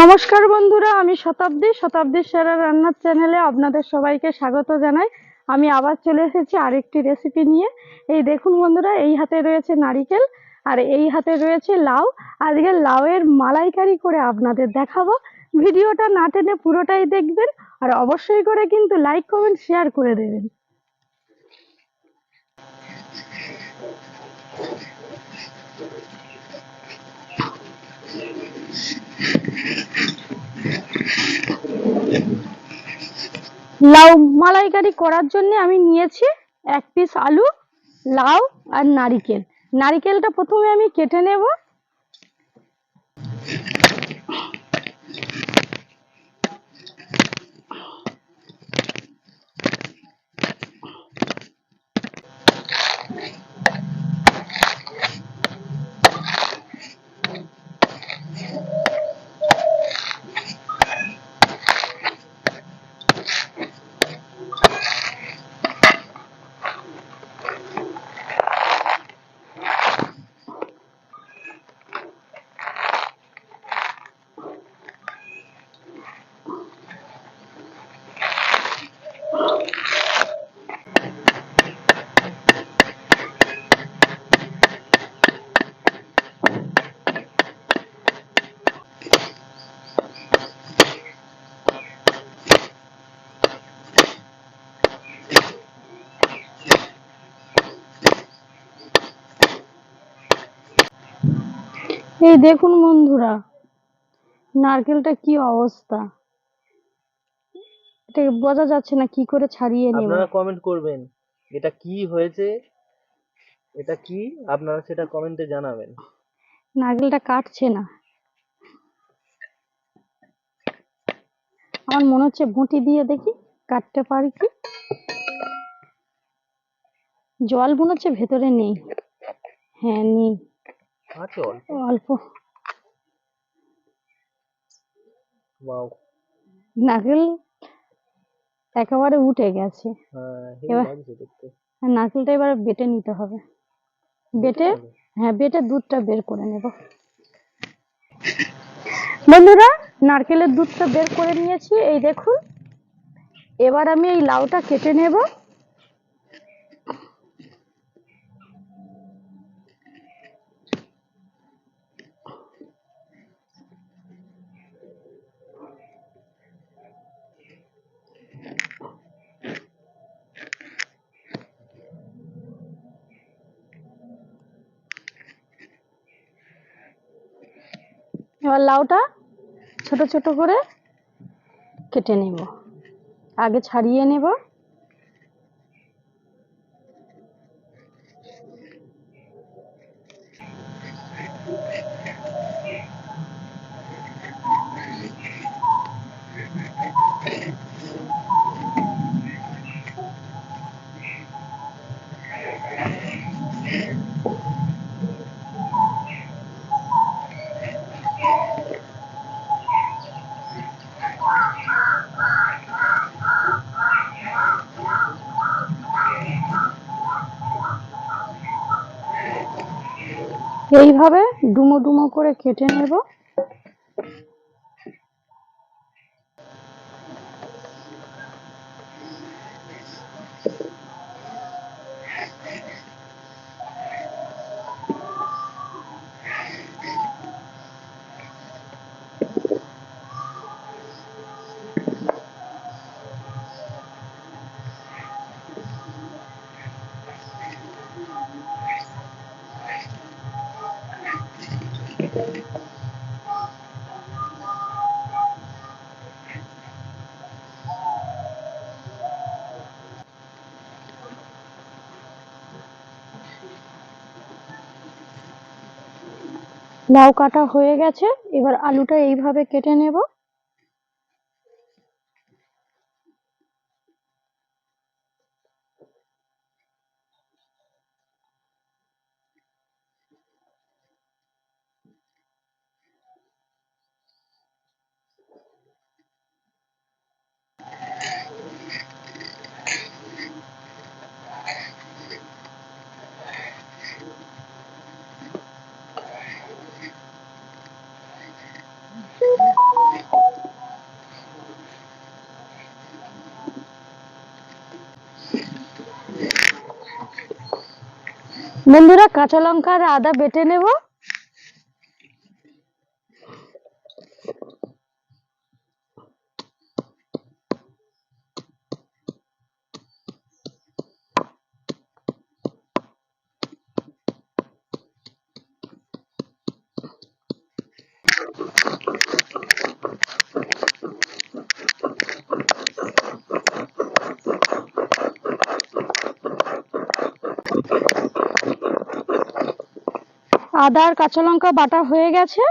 নমস্কার বন্ধুরা, আমি শতাব্দী। শতাব্দী সেরা রান্নার চ্যানেলে আপনাদের সবাইকে স্বাগত জানাই। আমি আবার চলে এসেছি আরেকটি রেসিপি নিয়ে। এই দেখুন বন্ধুরা, এই হাতে রয়েছে নারিকেল। আর এই হাতে রয়েছে লাউ। আজকে লাউয়ের মালাইকারি করে আপনাদের দেখাবো। ভিডিওটা না টেনে পুরোটাই দেখবেন আর অবশ্যই করে কিন্তু লাইক, কমেন্ট, শেয়ার করে দেবেন। লাউ মালাইকারি করার জন্য আমি নিয়েছি এক পিস আলু, লাউ আর নারিকেল। নারিকেলটা প্রথমে আমি কেটে নেব। এই দেখুন বন্ধুরা নারকেলটা কি অবস্থা? এটা বোঝা যাচ্ছে না কি করে ছাড়িয়ে নেব। আপনারা কমেন্ট করবেন এটা কি হয়েছে? এটা কি? আপনারা সেটা কমেন্টে জানাবেন। নারকেলটা কাটছে না। আমার মনে হচ্ছে বঁটি দিয়ে দেখি কাটতে পারি কি? জল মনে হচ্ছে ভেতরে নেই। হ্যাঁ নেই। আছে অল্প। অল্প। বাও নারকেল একেবারে উঠে গেছে। হ্যাঁ নারকেলটা এবার বেটে নিতে হবে। বেটে হ্যাঁ বেটে দুধটা বের করে নেব। বন্ধুরা নারকেলের দুধটা বের করে নিয়েছি। এই দেখুন এবার আমি এই লাউটা কেটে নেব। এবার লাউটা ছোট ছোট করে কেটে নেব। আগে ছাড়িয়ে নেব। এইভাবে ডুমো ডুমো করে কেটে নেব। লাউ কাটা হয়ে গেছে এবার আলুটা এইভাবে কেটে নেব। বন্ধুরা কাঁচা লঙ্কা আর আদা বেটে নেব। আদা আর কাঁচা লঙ্কা বাটা হয়ে গেছে।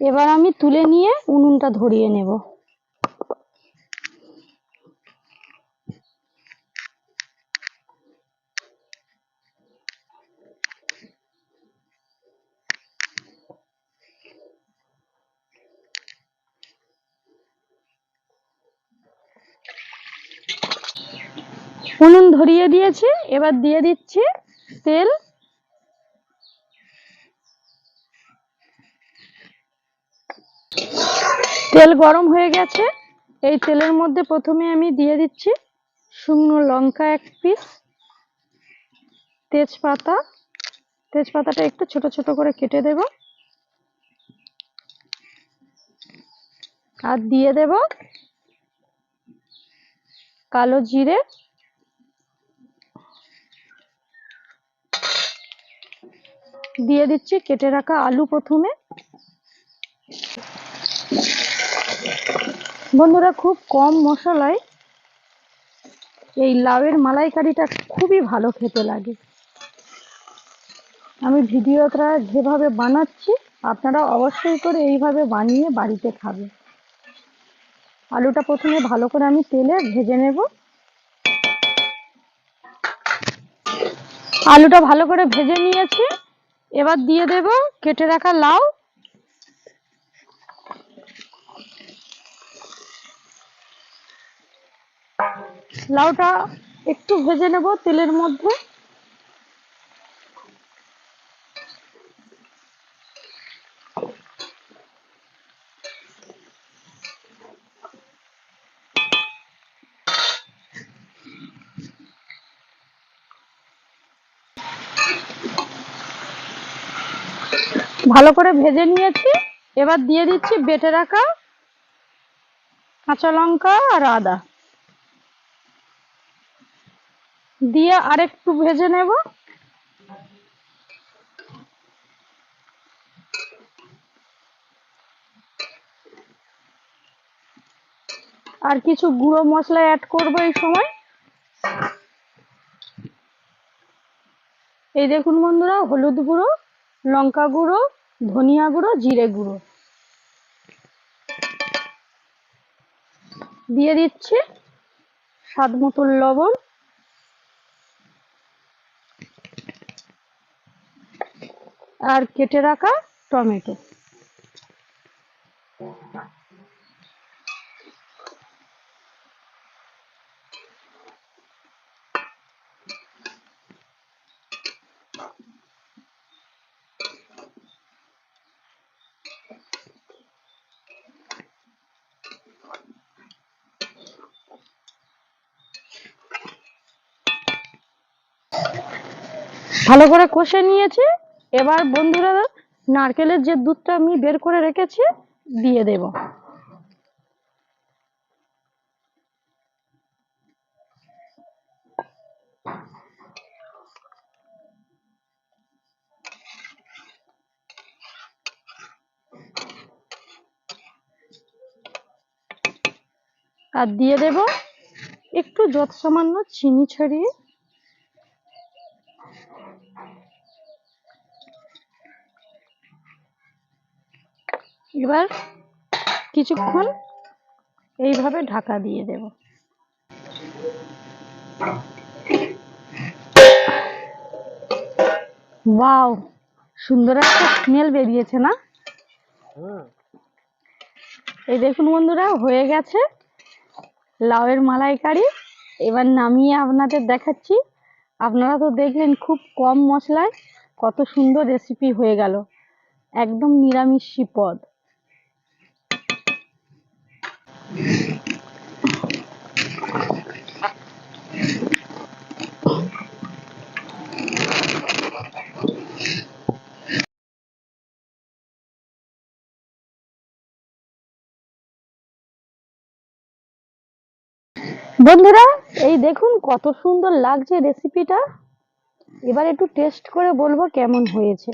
এবার আমি তুলে নিয়ে উনুনটা ধরিয়ে নেব। উনুন ধরিয়ে দিয়েছি। এবার দিয়ে দিচ্ছি তেল। তেল গরম হয়ে গেছে। এই তেলের মধ্যে প্রথমে আমি দিয়ে দিচ্ছি শুকনো লঙ্কা এক পিস তেজপাতা। তেজপাতাটা একটু ছোট ছোট করে কেটে দেব। আর দিয়ে দেব কালো জিরে। দিয়ে দিচ্ছি কেটে রাখা আলু প্রথমে। বন্ধুরা, খুব কম মশলায় এই লাউয়ের মালাইকারিটা খুবই ভালো খেতে লাগে। আমি ভিডিওটা যেভাবে বানাচ্ছি, আপনারা অবশ্যই করে এইভাবে বানিয়ে বাড়িতে খাবেন। আলুটা প্রথমে ভালো করে আমি তেলে ভেজে নেব। আলুটা ভালো করে ভেজে নিয়েছি। এবার দিয়ে দেব কেটে রাখা লাউ। লাউটা একটু ভেজে নেব তেলের মধ্যে। ভালো করে ভেজে নিয়েছি। এবার দিয়ে দিচ্ছি বেটে রাখা কাঁচা লঙ্কা আর আদা। দিয়ে আরেকটু ভেজে নেব। আর কিছু গুঁড়ো মশলা অ্যাড করব এই সময়। এই দেখুন বন্ধুরা, হলুদ গুঁড়ো, লঙ্কা গুঁড়ো, ধনিয়া গুঁড়ো, জিরে গুঁড়ো। দিয়ে দিচ্ছি স্বাদ মতো লবণ। আর কেটে রাখা টমেটো। ভালো করে কষে নিয়েছি। এবার বন্ধুরা, নারকেলের যে দুধটা আমি বের করে রেখেছি, দিয়ে দেব। আর দিয়ে দেব একটু যত সামান্য চিনি ছড়িয়ে। এবার কিছুক্ষণ এইভাবে ঢাকা দিয়ে দেব। ওয়াও সুন্দর একটা স্মেল বেরিয়েছে না? এই দেখুন বন্ধুরা হয়ে গেছে লাউয়ের মালাইকারি। এবার নামিয়ে আপনাদের দেখাচ্ছি। আপনারা তো দেখলেন খুব কম মশলায় কত সুন্দর রেসিপি হয়ে গেল। একদম নিরামিষ পদ। বন্ধুরা, এই দেখুন কত সুন্দর লাগছে রেসিপিটা এবার একটু টেস্ট করে বলব কেমন হয়েছে।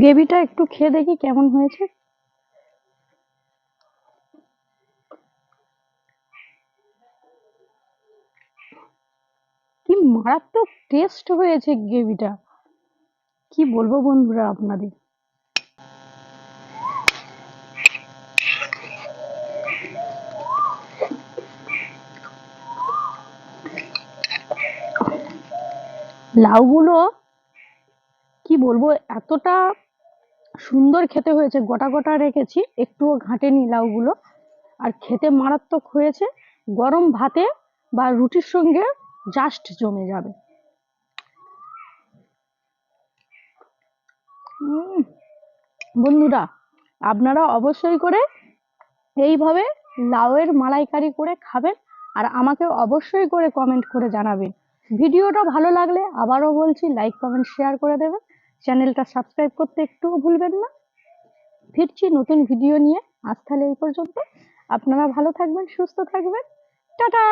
গ্রেভিটা একটু খেয়ে দেখি কেমন হয়েছে। কি মারাত্মক টেস্ট হয়েছে গ্রেভিটা। কি বলব বন্ধুরা আপনাদের? লাউগুলো কি বলব, এতটা সুন্দর খেতে হয়েছে, গোটা গোটা রেখেছি, একটুও ঘাটেনি লাউগুলো। আর খেতে মারাত্মক হয়েছে, গরম ভাতে বা রুটির সঙ্গে জাস্ট জমে যাবে। বন্ধুরা, আপনারা অবশ্যই করে এইভাবে লাউয়ের মালাইকারি করে খাবেন আর আমাকে অবশ্যই করে কমেন্ট করে জানাবেন। ভিডিওটা ভালো লাগলে আবারও বলছি লাইক কমেন্ট শেয়ার করে দেবেন। চ্যানেলটা সাবস্ক্রাইব করতে একটুও ভুলবেন না। ফিরছি নতুন ভিডিও নিয়ে। আজ তাহলে এই পর্যন্ত। আপনারা ভালো থাকবেন, সুস্থ থাকবেন। টাটা!